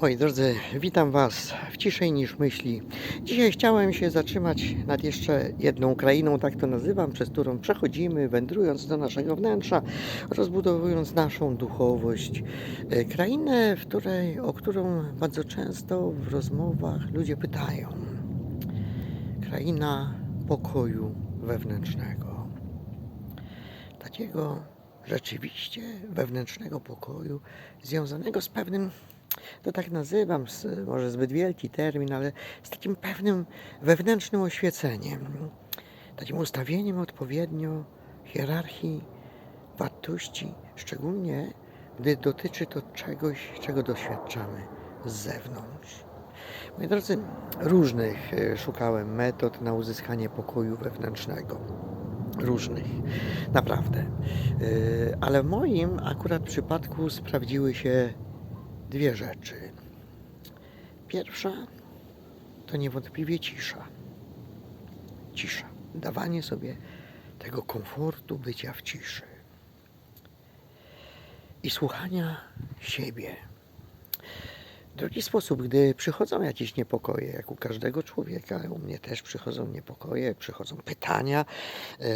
Moi drodzy, witam Was w ciszej niż myśli. Dzisiaj chciałem się zatrzymać nad jeszcze jedną krainą, tak to nazywam, przez którą przechodzimy, wędrując do naszego wnętrza, rozbudowując naszą duchowość. E, Krainę, w której, o którą bardzo często w rozmowach ludzie pytają. Kraina pokoju wewnętrznego. Takiego rzeczywiście wewnętrznego pokoju, związanego z pewnym to tak nazywam, może zbyt wielki termin, ale z takim pewnym wewnętrznym oświeceniem, takim ustawieniem odpowiednio hierarchii wartości, szczególnie gdy dotyczy to czegoś, czego doświadczamy z zewnątrz. Moi drodzy, różnych e, szukałem metod na uzyskanie pokoju wewnętrznego. Różnych, naprawdę. E, Ale w moim akurat przypadku sprawdziły się dwie rzeczy. Pierwsza to niewątpliwie cisza. Cisza. Dawanie sobie tego komfortu bycia w ciszy. I słuchania siebie. Drugi sposób, gdy przychodzą jakieś niepokoje, jak u każdego człowieka, u mnie też przychodzą niepokoje, przychodzą pytania, yy,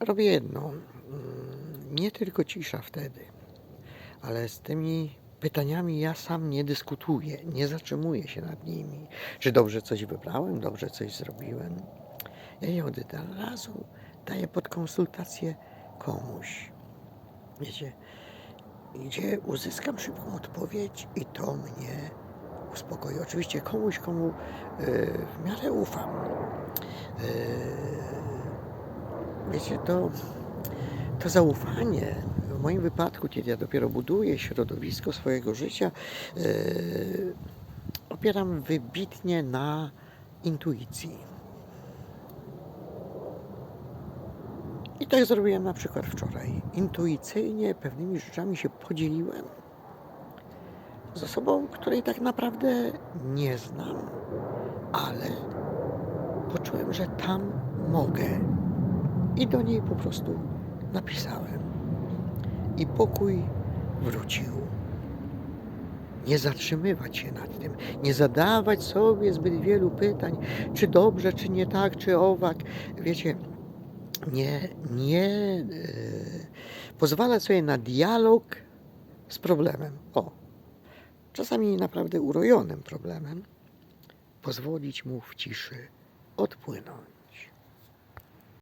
robię jedno. mm, Nie tylko cisza wtedy, ale z tymi pytaniami ja sam nie dyskutuję, nie zatrzymuję się nad nimi. Czy dobrze coś wybrałem, dobrze coś zrobiłem. Ja je od razu daję pod konsultację komuś. Wiecie, gdzie uzyskam szybką odpowiedź i to mnie uspokoi. Oczywiście komuś, komu yy, w miarę ufam. Yy, wiecie, to, to zaufanie w moim wypadku, kiedy ja dopiero buduję środowisko swojego życia, yy, opieram wybitnie na intuicji. I tak zrobiłem na przykład wczoraj. Intuicyjnie pewnymi rzeczami się podzieliłem z osobą, której tak naprawdę nie znam, ale poczułem, że tam mogę. I do niej po prostu napisałem. I pokój wrócił. Nie zatrzymywać się nad tym, nie zadawać sobie zbyt wielu pytań, czy dobrze, czy nie tak, czy owak. Wiecie, nie, nie e, pozwalać sobie na dialog z problemem. O, czasami naprawdę urojonym problemem, pozwolić mu w ciszy odpłynąć.